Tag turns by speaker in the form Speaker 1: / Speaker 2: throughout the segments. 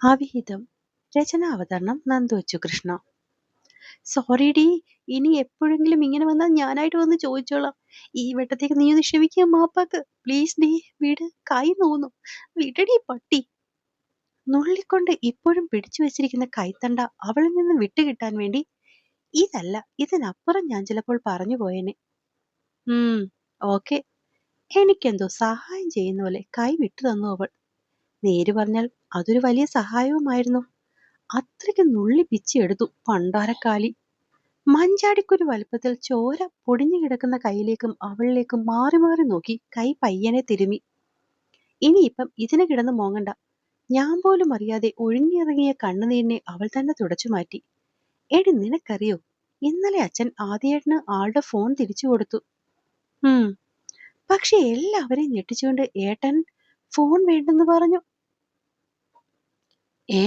Speaker 1: അവിഹിതം രചന അവതരണം Nandu Krishna. Sorry D ഇനി എപ്പോഴെങ്കിലും ഇങ്ങനെ വന്നാൽ ഞാനായിട്ട് വന്ന് ചോദിച്ചോളാം. ഈ വെട്ടത്തേക്ക് നീ ഒന്ന് ക്ഷമിക്കുക മാപ്പാക്ക്. പ്ലീസ് ഡി വീട് കൈ നോന്നു വിടടി പട്ടി. നുള്ളിക്കൊണ്ട് ഇപ്പോഴും പിടിച്ചു വെച്ചിരിക്കുന്ന കൈത്തണ്ട അവളിൽ നിന്ന് വിട്ടുകിട്ടാൻ വേണ്ടി ഇതല്ല ഇതിനപ്പുറം ഞാൻ ചിലപ്പോൾ പറഞ്ഞു പോയേനെ. ഉം ഓക്കെ. എനിക്കെന്തോ സഹായം ചെയ്യുന്ന പോലെ കൈ വിട്ടു തന്നു അവൾ. നേര് പറഞ്ഞാൽ അതൊരു വലിയ സഹായവുമായിരുന്നു. അത്രയ്ക്ക് നുള്ളി പിച്ചെടുത്തു പണ്ടാരക്കാലി. മഞ്ചാടിക്കൊരു വലുപ്പത്തിൽ ചോര പൊടിഞ്ഞു കിടക്കുന്ന കൈയിലേക്കും അവളിലേക്കും മാറി മാറി നോക്കി കൈ പയ്യനെ തിരുമി. ഇനിയിപ്പം ഇതിനെ കിടന്ന് മോങ്ങണ്ട. ഞാൻ പോലും അറിയാതെ ഒഴുങ്ങിയിറങ്ങിയ കണ്ണുനീരിനെ അവൾ തന്നെ തുടച്ചു മാറ്റി. എടി നിനക്കറിയോ? ഇന്നലെ അച്ഛൻ ആദ്യേട്ടന് ആളുടെ ഫോൺ തിരിച്ചു കൊടുത്തു. ഉം. പക്ഷെ എല്ലാവരെയും ഞെട്ടിച്ചുകൊണ്ട് ഏട്ടൻ ഫോൺ വേണ്ടെന്ന് പറഞ്ഞു. ഏ?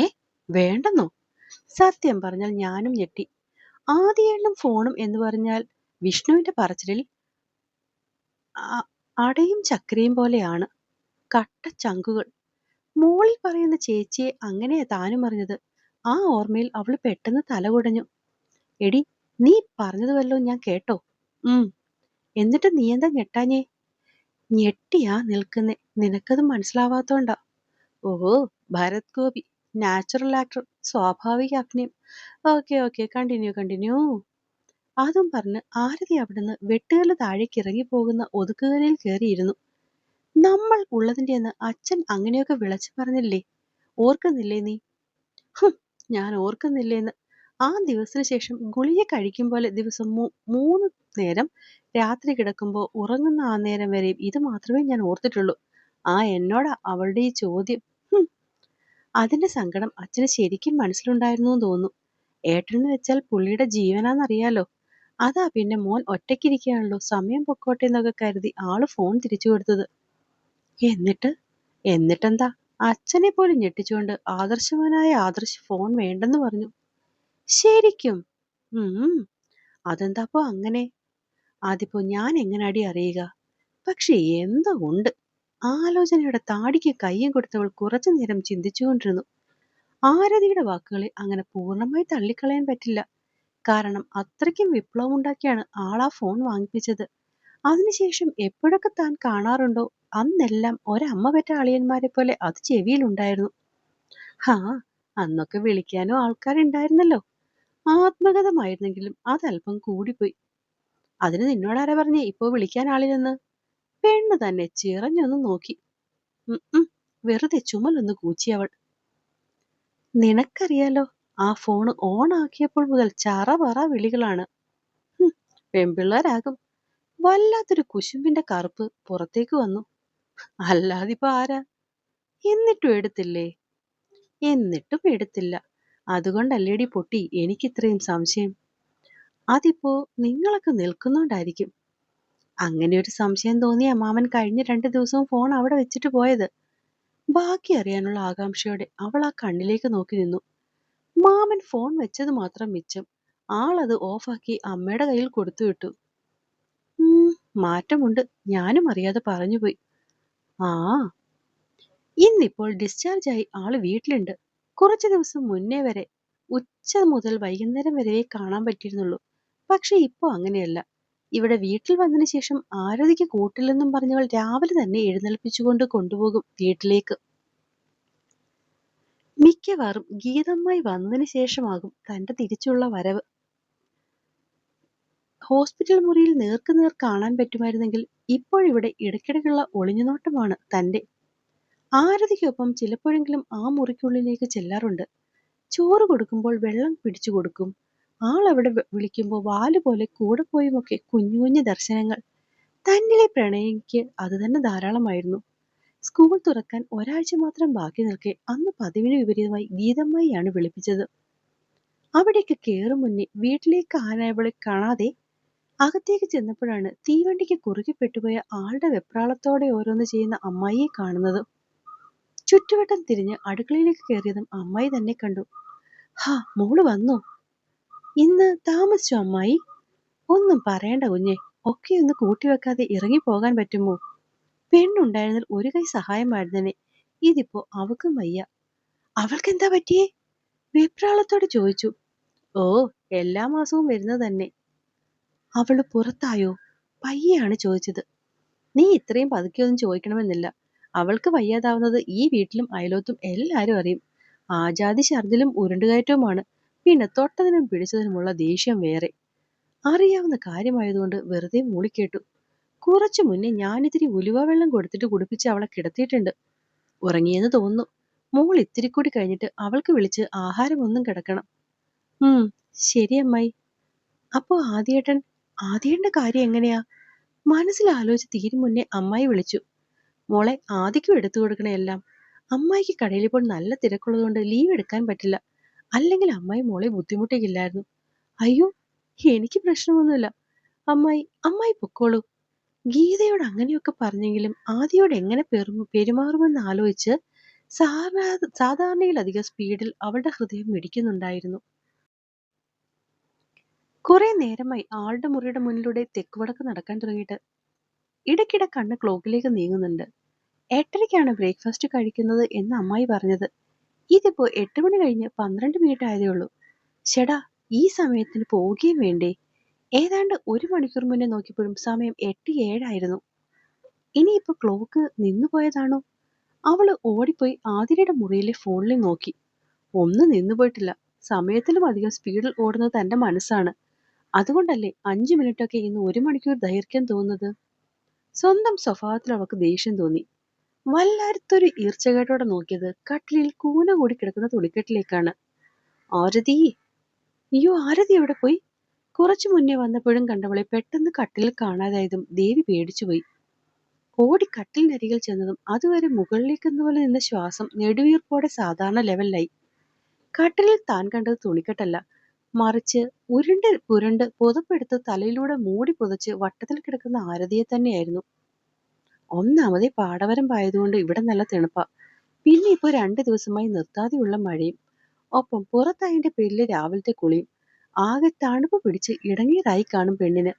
Speaker 1: വേണ്ടെന്നോ? സത്യം പറഞ്ഞാൽ ഞാനും ഞെട്ടി. ആദ്യേട്ടനും ഫോണും എന്ന് പറഞ്ഞാൽ വിഷ്ണുവിന്റെ പറച്ചിലിൽ അടയും ചക്രയും പോലെയാണ്. കട്ട ചങ്കുകൾ. മോളിൽ പറയുന്ന ചേച്ചിയെ അങ്ങനെയാ താനും അറിഞ്ഞത്. ആ ഓർമ്മയിൽ അവൾ പെട്ടെന്ന് തലകുടഞ്ഞു എടി നീ പറഞ്ഞത് വല്ലോ ഞാൻ കേട്ടോ. ഉം. എന്നിട്ട് നീ എന്താ ഞെട്ടാഞ്ഞേ? ഞെട്ടിയാ നിൽക്കുന്നേ. നിനക്കത് മനസ്സിലാവാത്തോണ്ടാ. ഓ ഭരത് ഗോപി. നാച്ചുറൽ ആക്ടർ സ്വാഭാവിക അഭിനയം ഓക്കെ ഓക്കെ കണ്ടിന്യൂ കണ്ടിന്യൂ അതും പറഞ്ഞ് ആരതി അവിടുന്ന് വെട്ടുകല്ല് താഴേക്ക് ഇറങ്ങി പോകുന്ന ഒതുക്കുകലിൽ കയറിയിരുന്നു. നമ്മൾ ഉള്ളതിന്റെ എന്ന് അച്ഛൻ അങ്ങനെയൊക്കെ വിളിച്ചു പറഞ്ഞില്ലേ? ഓർക്കുന്നില്ലേ നീ? ഞാൻ ഓർക്കുന്നില്ലേന്ന് ആ ദിവസത്തിന് ശേഷം ഗുളിക കഴിക്കും പോലെ ദിവസം മൂന്ന് നേരം രാത്രി കിടക്കുമ്പോൾ ഉറങ്ങുന്ന ആ നേരം വരെയും ഇത് മാത്രമേ ഞാൻ ഓർത്തിട്ടുള്ളൂ. ആ എന്നോടാ അവളുടെ ഈ ചോദ്യം. അതിന്റെ സങ്കടം അച്ഛന് ശരിക്കും മനസ്സിലുണ്ടായിരുന്നു എന്ന് തോന്നുന്നു. ഏട്ടനെന്ന് വെച്ചാൽ പുള്ളിയുടെ ജീവനാന്നറിയാലോ അതാ പിന്നെ മോൻ ഒറ്റയ്ക്കിരിക്കുകയാണല്ലോ. സമയം പൊക്കോട്ടെ എന്നൊക്കെ കരുതി ആൾ ഫോൺ തിരിച്ചു കൊടുത്തത്. എന്നിട്ട്? എന്നിട്ടെന്താ? അച്ഛനെ പോലും ഞെട്ടിച്ചുകൊണ്ട് ആദർശവാനായ ആദർശ് ഫോൺ വേണ്ടെന്ന് പറഞ്ഞു. ശരിക്കും? അതെന്താപ്പോ അങ്ങനെ? അതിപ്പോ ഞാൻ എങ്ങനാടി അറിയുക? പക്ഷെ എന്തോ ഉണ്ട്. ആലോചനയുടെ താടിക്ക് കയ്യും കൊടുത്തവൾ കുറച്ചു നേരം ചിന്തിച്ചുകൊണ്ടിരുന്നു. ആരതിയുടെ വാക്കുകളെ അങ്ങനെ പൂർണമായി തള്ളിക്കളയാൻ പറ്റില്ല. കാരണം അത്രയ്ക്കും വിപ്ലവം ഉണ്ടാക്കിയാണ് ആ ഫോൺ വാങ്ങിപ്പിച്ചത്. അതിനുശേഷം എപ്പോഴൊക്കെ താൻ കാണാറുണ്ടോ? അന്നെല്ലാം ഒരമ്മ പെറ്റ അളിയന്മാരെ പോലെ അത് ചെവിയിലുണ്ടായിരുന്നു. ഹാ അന്നൊക്കെ വിളിക്കാനോ ആൾക്കാരുണ്ടായിരുന്നല്ലോ. ആത്മകഥമായിരുന്നെങ്കിലും അതല്പം കൂടിപ്പോയി. അതിന് നിന്നോടാരാ പറഞ്ഞേ ഇപ്പോ വിളിക്കാൻ ആളില്ലെന്ന്? പെണ്ണ് തന്നെ ചിറഞ്ഞൊന്ന് നോക്കി. വെറുതെ ചുമലൊന്ന് കൂച്ചി അവൾ. നിനക്കറിയാലോ ആ ഫോൺ ഓൺ ആക്കിയപ്പോൾ മുതൽ ചറപറ വിളികളാണ്. പെൺപിള്ളേരാകും. വല്ലാത്തൊരു കുശുമ്പിന്റെ കറുപ്പ് പുറത്തേക്ക് വന്നു. അല്ലാതിപ്പോ ആരാ? എന്നിട്ടും എടുത്തില്ലേ? എന്നിട്ടും എടുത്തില്ല. അതുകൊണ്ടല്ലേടി പൊട്ടി എനിക്കിത്രയും സംശയം. അതിപ്പോ നിങ്ങളൊക്കെ നിൽക്കുന്നോണ്ടായിരിക്കും. അങ്ങനെ ഒരു സംശയം തോന്നിയ മാമൻ കഴിഞ്ഞ രണ്ടു ദിവസവും ഫോൺ അവിടെ വെച്ചിട്ട് പോയത്. ബാക്കി അറിയാനുള്ള ആകാംക്ഷയോടെ അവൾ ആ കണ്ണിലേക്ക് നോക്കി നിന്നു. മാമൻ ഫോൺ വെച്ചത് മാത്രം മിച്ചം. ആളത് ഓഫാക്കി അമ്മയുടെ കയ്യിൽ കൊടുത്തു വിട്ടു. മാറ്റമുണ്ട്. ഞാനും അറിയാതെ പറഞ്ഞുപോയി ആ ഇന്നിപ്പോൾ ഡിസ്ചാർജ് ആയി ആൾ വീട്ടിലുണ്ട്. കുറച്ചു ദിവസം മുന്നേ വരെ ഉച്ച മുതൽ വൈകുന്നേരം വരെ കാണാൻ പറ്റിയിരുന്നുള്ളൂ. പക്ഷെ ഇപ്പോ അങ്ങനെയല്ല. ഇവിടെ വീട്ടിൽ വന്നതിന് ശേഷം ആരതിക്ക് കൂട്ടില്ലെന്നും പറഞ്ഞവൾ രാവിലെ തന്നെ എഴുന്നേൽപ്പിച്ചുകൊണ്ട് കൊണ്ടുപോകും വീട്ടിലേക്ക്. മിക്കവാറും ഗീതമ്മായി വന്നതിന് ശേഷമാകും തന്റെ തിരിച്ചുള്ള വരവ്. ഹോസ്പിറ്റൽ മുറിയിൽ നേർക്കുനേർ കാണാൻ പറ്റുമായിരുന്നെങ്കിൽ ഇപ്പോഴിവിടെ ഇടയ്ക്കിടയ്ക്കുള്ള ഒളിഞ്ഞുനോട്ടമാണ് തന്റെ ആരതിക്കൊപ്പം ചിലപ്പോഴെങ്കിലും ആ മുറിക്കുള്ളിലേക്ക് ചെല്ലാറുണ്ട്. ചോറ് കൊടുക്കുമ്പോൾ വെള്ളം പിടിച്ചു കൊടുക്കും. ആളവിടെ വിളിക്കുമ്പോൾ വാൽ പോലെ കൂടെ പോയുമൊക്കെ കുഞ്ഞു കുഞ്ഞു ദർശനങ്ങൾ. തന്നിലെ പ്രണയിക്ക് അത് തന്നെ ധാരാളമായിരുന്നു. സ്കൂൾ തുറക്കാൻ ഒരാഴ്ച മാത്രം ബാക്കി നിൽക്കെ അന്ന് പതിവിന് വിപരീതമായി ഗീതമ്മയാണ് വിളിപ്പിച്ചത്. അവിടേക്ക് കയറും മുന്നേ വീട്ടിലേക്ക് ആനയവളെ കാണാതെ അകത്തേക്ക് ചെന്നപ്പോഴാണ് തീവണ്ടിക്ക് കുറുകെ പെട്ടുപോയ ആളുടെ വെപ്രാളത്തോടെ ഓരോന്ന് ചെയ്യുന്ന അമ്മായിയെ കാണുന്നത്. ചുറ്റുവട്ടം തിരിഞ്ഞ് അടുക്കളയിലേക്ക് കയറിയതും അമ്മായി തന്നെ കണ്ടു. ഹാ മോൾ വന്നോ? ഇന്ന് താമസിച്ചോ അമ്മായി? ഒന്നും പറയണ്ട കുഞ്ഞെ. ഒക്കെ ഒന്ന് കൂട്ടിവെക്കാതെ ഇറങ്ങി പോകാൻ പറ്റുമോ? പെണ്ണുണ്ടായിരുന്നാൽ ഒരു കൈ സഹായമായിരുന്നേനെ ഇതിപ്പോ അവക്കും വയ്യ. അവൾക്കെന്താ പറ്റിയേ? വിപ്രാളത്തോട് ചോദിച്ചു. ഓ എല്ലാ മാസവും വരുന്നത് തന്നെ. അവൾ പുറത്തായോ? പയ്യാണ് ചോദിച്ചത്. നീ ഇത്രയും പതുക്കെയൊന്നും ചോദിക്കണമെന്നില്ല. അവൾക്ക് വയ്യാതാവുന്നത് ഈ വീട്ടിലും അയലോത്തും എല്ലാരും അറിയും. ആജാതി ഛർദിലും ഉരുണ്ടുകയറ്റവുമാണ്. പിന്നെ തൊട്ടതിനും പിടിച്ചതിനുമുള്ള ദേഷ്യം വേറെ. അറിയാവുന്ന കാര്യമായതുകൊണ്ട് വെറുതെ മൂളിക്കേട്ടു കുറച്ചു മുന്നേ ഞാനിത്തിരി ഉലുവ വെള്ളം കൊടുത്തിട്ട് കുടിപ്പിച്ച് അവളെ കിടത്തിയിട്ടുണ്ട്. ഉറങ്ങിയെന്ന് തോന്നുന്നു. മോൾ ഇത്തിരി കൂടി കഴിഞ്ഞിട്ട് അവൾക്ക് വിളിച്ച് ആഹാരമൊന്നും കിടക്കണം. ഉം ശരി അമ്മായി. അപ്പോ ആദ്യേട്ടൻ? ആദ്യേട്ടന്റെ കാര്യം എങ്ങനെയാ? മനസ്സിൽ ആലോചിച്ച് തീരും മുന്നേ അമ്മായി വിളിച്ചു. മോളെ ആദിക്കും എടുത്തു കൊടുക്കണ എല്ലാം. അമ്മായിക്ക് കടയിൽ ഇപ്പോൾ നല്ല തിരക്കുള്ളതുകൊണ്ട് ലീവ് എടുക്കാൻ പറ്റില്ല. അല്ലെങ്കിൽ അമ്മായി മോളെ ബുദ്ധിമുട്ടിക്കില്ലായിരുന്നു. അയ്യോ എനിക്ക് പ്രശ്നമൊന്നുമില്ല. അമ്മായി അമ്മായി പൊക്കോളൂ. ഗീതയോട് അങ്ങനെയൊക്കെ പറഞ്ഞെങ്കിലും ആദിയോട് എങ്ങനെ പെരുമാറുമെന്ന് ആലോചിച്ച് സാധാരണ സാധാരണയിലധികം സ്പീഡിൽ അവളുടെ ഹൃദയം മിടിക്കുന്നുണ്ടായിരുന്നു. കുറെ നേരമായി ആളുടെ മുറിയുടെ മുന്നിലൂടെ തെക്കുവടക്ക് നടക്കാൻ തുടങ്ങിയിട്ട് ഇടയ്ക്കിടെ കണ്ണ് ക്ലോക്കിലേക്ക് നീങ്ങുന്നുണ്ട്. എട്ടരയ്ക്കാണ് ബ്രേക്ക്ഫാസ്റ്റ് കഴിക്കുന്നത് എന്ന് അമ്മായി പറഞ്ഞത്. ഇതിപ്പോ എട്ട് മണി കഴിഞ്ഞ് പന്ത്രണ്ട് മിനിറ്റ് ആയതേ ഉള്ളൂ. ചേടാ ഈ സമയത്തിന് പോവുകയും വേണ്ടേ? ഏതാണ്ട് ഒരു മണിക്കൂർ മുന്നേ നോക്കിയപ്പോഴും സമയം എട്ട് ഏഴായിരുന്നു ഇനിയിപ്പോ ക്ലോക്ക് നിന്നു പോയതാണോ? അവൾ ഓടിപ്പോയി ആതിരയുടെ മുറിയിലെ ഫോണിൽ നോക്കി. ഒന്നും നിന്നുപോയിട്ടില്ല സമയത്തിലും അധികം സ്പീഡിൽ ഓടുന്നത് തന്റെ മനസ്സാണ്. അതുകൊണ്ടല്ലേ അഞ്ചു മിനിറ്റൊക്കെ ഇന്ന് ഒരു മണിക്കൂർ ദൈർഘ്യം തോന്നുന്നത്? സ്വന്തം സ്വഭാവത്തിൽ അവൾക്ക് ദേഷ്യം തോന്നി. വല്ലാത്തൊരു ഈർച്ചകേട്ടോടെ നോക്കിയത് കട്ടിലിൽ കൂന കൂടി കിടക്കുന്ന തുണിക്കെട്ടിലേക്കാണ്. ആരതി? അയ്യോ ആരതി എവിടെ പോയി? കുറച്ചു മുന്നേ വന്നപ്പോഴും കണ്ടവളെ പെട്ടെന്ന് കട്ടിലിൽ കാണാതായതും ദേവി പേടിച്ചുപോയി ഓടി കട്ടിലിനരികിൽ ചെന്നതും അതുവരെ മുകളിലേക്ക് പോലെ നിന്ന ശ്വാസം നെടുവീർപ്പോടെ സാധാരണ ലെവലിലായി. കട്ടിലിൽ താൻ കണ്ടത് തുണിക്കെട്ടല്ല. മറിച്ച് ഉരുണ്ട് പുരണ്ട് പുതപ്പെടുത്ത് തലയിലൂടെ മൂടി പുതച്ച് വട്ടത്തിൽ കിടക്കുന്ന ആരതിയെ തന്നെയായിരുന്നു. ഒന്നാമതേ പാടവരമ്പായതുകൊണ്ട് ഇവിടെ നല്ല തണുപ്പാ. പിന്നെ ഇപ്പൊ രണ്ട് ദിവസമായി നിർത്താതെയുള്ള മഴയും. ഒപ്പം പുറത്തതിന്റെ പേരിൽ രാവിലത്തെ കുളിയും. ആകെ തണുപ്പ് പിടിച്ച് ഇടങ്ങിയതായി കാണും പെണ്ണിന്.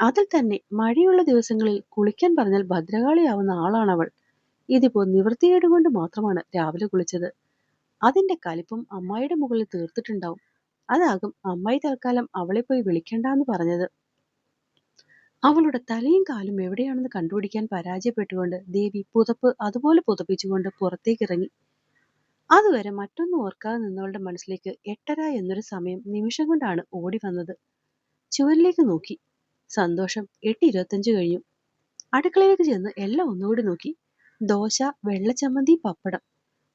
Speaker 1: അതിൽ തന്നെ മഴയുള്ള ദിവസങ്ങളിൽ കുളിക്കാൻ പറഞ്ഞാൽ ഭദ്രകാളിയാവുന്ന ആളാണവൾ. ഇതിപ്പോ നിവൃത്തികേട് കൊണ്ട് മാത്രമാണ് രാവിലെ കുളിച്ചത്. അതിന്റെ കലിപ്പും അമ്മായിയുടെ മുകളിൽ തീർത്തിട്ടുണ്ടാവും. അതാകും അമ്മായി തൽക്കാലം അവളെ പോയി വിളിക്കണ്ടെന്ന് പറഞ്ഞത്. അവളുടെ തലയും കാലും എവിടെയാണെന്ന് കണ്ടുപിടിക്കാൻ പരാജയപ്പെട്ടുകൊണ്ട് ദേവി പുതപ്പ് അതുപോലെ പുതപ്പിച്ചുകൊണ്ട് പുറത്തേക്ക് ഇറങ്ങി അതുവരെ മറ്റൊന്നും ഓർക്കാതെ നിന്നവളുടെ മനസ്സിലേക്ക് എട്ടര എന്നൊരു സമയം നിമിഷം കൊണ്ടാണ് ഓടി വന്നത്. ചുവരിലേക്ക് നോക്കി. സന്തോഷം എട്ട് ഇരുപത്തഞ്ച് കഴിഞ്ഞു. അടുക്കളയിലേക്ക് ചെന്ന് എല്ലാം ഒന്നുകൂടി നോക്കി. ദോശ വെള്ളച്ചമ്മന്തി പപ്പടം.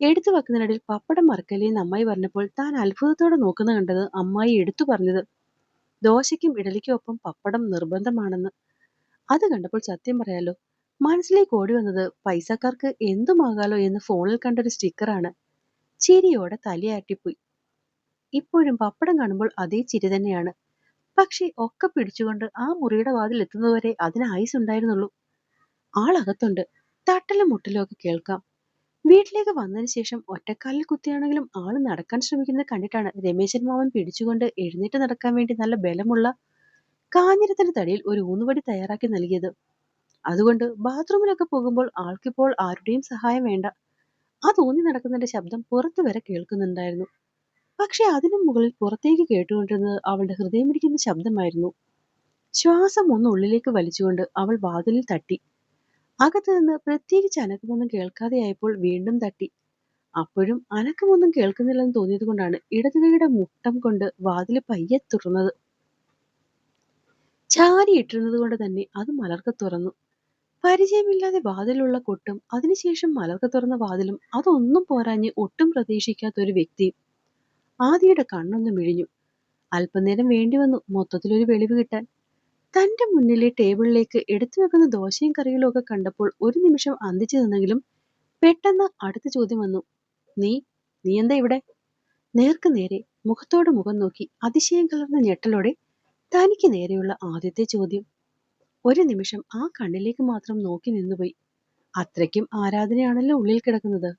Speaker 1: എടുത്തു വെക്കുന്നതിനിടയിൽ പപ്പടം മറക്കലേന്ന് അമ്മായി പറഞ്ഞപ്പോൾ താൻ അത്ഭുതത്തോടെ നോക്കുന്ന കണ്ടത് അമ്മായി എടുത്തു പറഞ്ഞത്. ദോശയ്ക്കും ഇഡലിക്കും ഒപ്പം പപ്പടം നിർബന്ധമാണെന്ന്. അത് കണ്ടപ്പോൾ സത്യം പറയാലോ മനസ്സിലേക്ക് ഓടി വന്നത് പൈസക്കാർക്ക് എന്തുമാകാലോ എന്ന് ഫോണിൽ കണ്ടൊരു സ്റ്റിക്കറാണ്. ചിരിയോടെ തലയാട്ടിപ്പോയി ഇപ്പോഴും പപ്പടം കാണുമ്പോൾ അതേ ചിരി തന്നെയാണ്. പക്ഷെ ഒക്കെ പിടിച്ചുകൊണ്ട് ആ മുറിയുടെ വാതിൽ എത്തുന്നതുവരെ അതിന് ആയുസ് ഉണ്ടായിരുന്നുള്ളൂ ആളകത്തുണ്ട്. തട്ടലും മുട്ടലും ഒക്കെ കേൾക്കാം. വീട്ടിലേക്ക് വന്നതിന് ശേഷം ഒറ്റക്കാലിൽ കുത്തിയാണെങ്കിലും ആൾ നടക്കാൻ ശ്രമിക്കുന്നത് കണ്ടിട്ടാണ് രമേശൻ മാമൻ പിടിച്ചുകൊണ്ട് എഴുന്നേറ്റ് നടക്കാൻ വേണ്ടി നല്ല ബലമുള്ള കാഞ്ഞിരത്തിന്റെ തടിയിൽ ഒരു ഊന്നുവടി തയ്യാറാക്കി നൽകിയത്. അതുകൊണ്ട് ബാത്റൂമിലൊക്കെ പോകുമ്പോൾ ആൾക്കിപ്പോൾ ആരുടെയും സഹായം വേണ്ട. അത് ഊന്നി നടക്കുന്നതിന്റെ ശബ്ദം പുറത്തു വരെ കേൾക്കുന്നുണ്ടായിരുന്നു. പക്ഷെ അതിനു മുകളിൽ പുറത്തേക്ക് കേട്ടുകൊണ്ടിരുന്നത് അവളുടെ ഹൃദയമിടിക്കുന്ന ശബ്ദമായിരുന്നു. ശ്വാസം ഒന്ന് ഉള്ളിലേക്ക് വലിച്ചുകൊണ്ട് അവൾ വാതിലിൽ തട്ടി. അകത്തു നിന്ന് പ്രത്യേകിച്ച് അനക്കമൊന്നും കേൾക്കാതെയായപ്പോൾ വീണ്ടും തട്ടി. അപ്പോഴും അനക്കമൊന്നും കേൾക്കുന്നില്ലെന്ന് തോന്നിയത് കൊണ്ടാണ് ഇടതുകൈയുടെ മുട്ടം കൊണ്ട് വാതിൽ പയ്യെ തുറന്നത്. ചാരിയിട്ടിരുന്നത് കൊണ്ട് തന്നെ അത് മലർക്ക തുറന്നു. പരിചയമില്ലാതെ വാതിലുള്ള കൊട്ടും അതിനുശേഷം മലർക്ക തുറന്ന വാതിലും അതൊന്നും പോരാഞ്ഞ് ഒട്ടും പ്രതീക്ഷിക്കാത്ത ഒരു വ്യക്തി. ആദിയുടെ കണ്ണൊന്ന് മിഴിഞ്ഞു. അല്പനേരം വേണ്ടി വന്നു മൊത്തത്തിലൊരു വെളിവ് കിട്ടാൻ. തന്റെ മുന്നിലെ ടേബിളിലേക്ക് എടുത്തു വെക്കുന്ന ദോശയും കറികളും ഒക്കെ കണ്ടപ്പോൾ ഒരു നിമിഷം അന്തിച്ചു നിന്നെങ്കിലും പെട്ടെന്ന് അടുത്ത ചോദ്യം വന്നു. നീ നീ എന്താ ഇവിടെ? നേർക്ക് നേരെ മുഖത്തോട് മുഖം നോക്കി അതിശയം കലർന്ന ഞെട്ടലോടെ തനിക്ക് നേരെയുള്ള ആദ്യത്തെ ചോദ്യം. ഒരു നിമിഷം ആ കണ്ണിലേക്ക് മാത്രം നോക്കി നിന്നുപോയി. അത്രയ്ക്കും ആരാധനയാണല്ലോ ഉള്ളിൽ കിടക്കുന്നത്.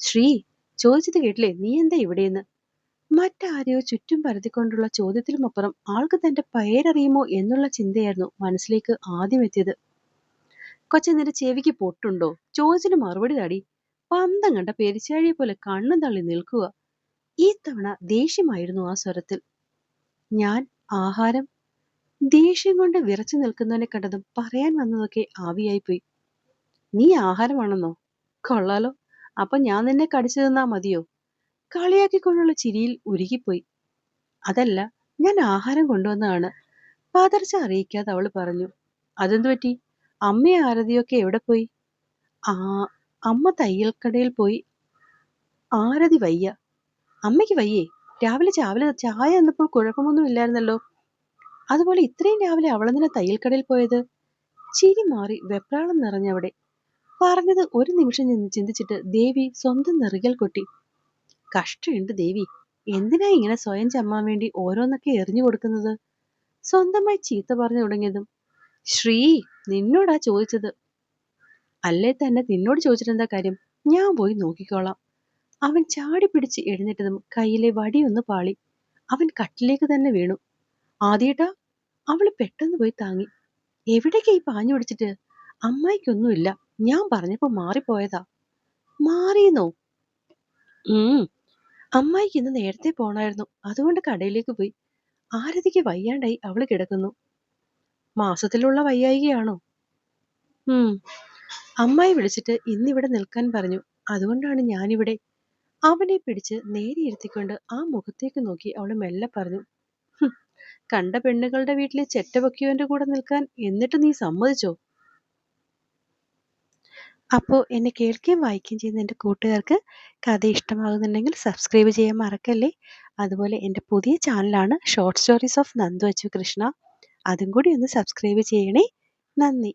Speaker 1: ശ്രീ ചോദിച്ചത് കേട്ടില്ലേ? നീ എന്താ ഇവിടെയെന്ന്? മറ്റാരെയോ ചുറ്റും പരതിക്കൊണ്ടുള്ള ചോദ്യത്തിനുമപ്പുറം ആൾക്ക് തന്റെ പേരറിയുമോ എന്നുള്ള ചിന്തയായിരുന്നു മനസ്സിലേക്ക് ആദ്യം എത്തിയത്. കൊച്ചെ നിന്റെ ചെവിക്ക് പൊട്ടുണ്ടോ? ചോദിച്ചിന് മറുപടി താടി. പന്തം കണ്ട പെരിച്ചാഴിയെ പോലെ കണ്ണും തള്ളി നിൽക്കുക. ഈ തവണ ദേഷ്യമായിരുന്നു ആ സ്വരത്തിൽ. ഞാൻ ആഹാരം? ദേഷ്യം കൊണ്ട് വിറച്ചു നിൽക്കുന്നവനെ കണ്ടതും പറയാൻ വന്നതൊക്കെ ആവിയായിപ്പോയി. നീ ആഹാരമാണെന്നോ? കൊള്ളാലോ. അപ്പൊ ഞാൻ നിന്നെ കടിച്ചു തന്നാ മതിയോ? കളിയാക്കിക്കൊണ്ടുള്ള ചിരിയിൽ ഉരുകിപ്പോയി. അതല്ല ഞാൻ ആഹാരം കൊണ്ടുവന്നതാണ്. പാതർച്ച അറിയിക്കാതെ അവൾ പറഞ്ഞു അതെന്തു പറ്റി? അമ്മയും ആരതിയൊക്കെ എവിടെ പോയി? ആ അമ്മ തയ്യൽക്കടയിൽ പോയി. ആരതി വയ്യ. അമ്മയ്ക്ക് വയ്യേ? രാവിലെ ചാവിലെ ചായ എന്നപ്പോൾ കുഴപ്പമൊന്നും ഇല്ലായിരുന്നല്ലോ. അതുപോലെ ഇത്രയും രാവിലെ അവളെന്തിനാ തയ്യൽക്കടയിൽ പോയത്? ചിരി മാറി വെപ്രാളം നിറഞ്ഞവിടെ പറഞ്ഞത് ഒരു നിമിഷം ചിന്തിച്ചിട്ട് ദേവി സ്വന്തം നെറുകൽ കൊട്ടി. കഷ്ടമുണ്ട് ദേവി. എന്തിനാ ഇങ്ങനെ സ്വയം ചമ്മാൻ വേണ്ടി ഓരോന്നൊക്കെ എറിഞ്ഞു കൊടുക്കുന്നത്? സ്വന്തമായി ചീത്ത പറഞ്ഞു തുടങ്ങിയതും. ശ്രീ നിന്നോടാ ചോദിച്ചത്. അല്ലേ തന്നെ നിന്നോട് ചോദിച്ചിട്ട് എന്താ കാര്യം? ഞാൻ പോയി നോക്കിക്കോളാം. അവൻ ചാടി പിടിച്ച് എഴുന്നേറ്റതും കയ്യിലെ വടിയൊന്ന് പാളി. അവൻ കട്ടിലേക്ക് തന്നെ വീണു. ആദ്യേട്ടാ അവൾ പെട്ടെന്ന് പോയി താങ്ങി. എവിടേക്കാ ഈ പാഞ്ഞു പിടിച്ചിട്ട്? അമ്മായിക്കൊന്നുമില്ല. ഞാൻ പറഞ്ഞപ്പോ മാറിപ്പോയതാ. മാറിയെന്നോ? ഉം. അമ്മായിക്ക് ഇന്ന് നേരത്തെ പോണായിരുന്നു. അതുകൊണ്ട് കടയിലേക്ക് പോയി. ആരതിക്ക് വയ്യാണ്ടായി അവൾ കിടക്കുന്നു. മാസത്തിലുള്ള വയ്യായികയാണോ? ഉം. അമ്മായി വിളിച്ചിട്ട് ഇന്നിവിടെ നിൽക്കാൻ പറഞ്ഞു. അതുകൊണ്ടാണ് ഞാനിവിടെ. അവനെ പിടിച്ച് നേരെ ഇരുത്തിക്കൊണ്ട് ആ മുഖത്തേക്ക് നോക്കി അവൾ മെല്ലെ പറഞ്ഞു. കണ്ട പെണ്ണുകളുടെ വീട്ടിലെ ചെറ്റപൊക്കിയവന്റെ കൂടെ നിൽക്കാൻ എന്നിട്ട് നീ സമ്മതിച്ചോ? അപ്പോൾ എന്നെ കേൾക്കുകയും വായിക്കുകയും ചെയ്യുന്ന എന്റെ കൂട്ടുകാർക്ക് കഥ ഇഷ്ടമാകുന്നുണ്ടെങ്കിൽ സബ്സ്ക്രൈബ് ചെയ്യാൻ മറക്കല്ലേ? അതുപോലെ എന്റെ പുതിയ ചാനലാണ് short stories of Nandu Achu Krishna അതും കൂടി ഒന്ന് സബ്സ്ക്രൈബ് ചെയ്യണേ. നന്ദി.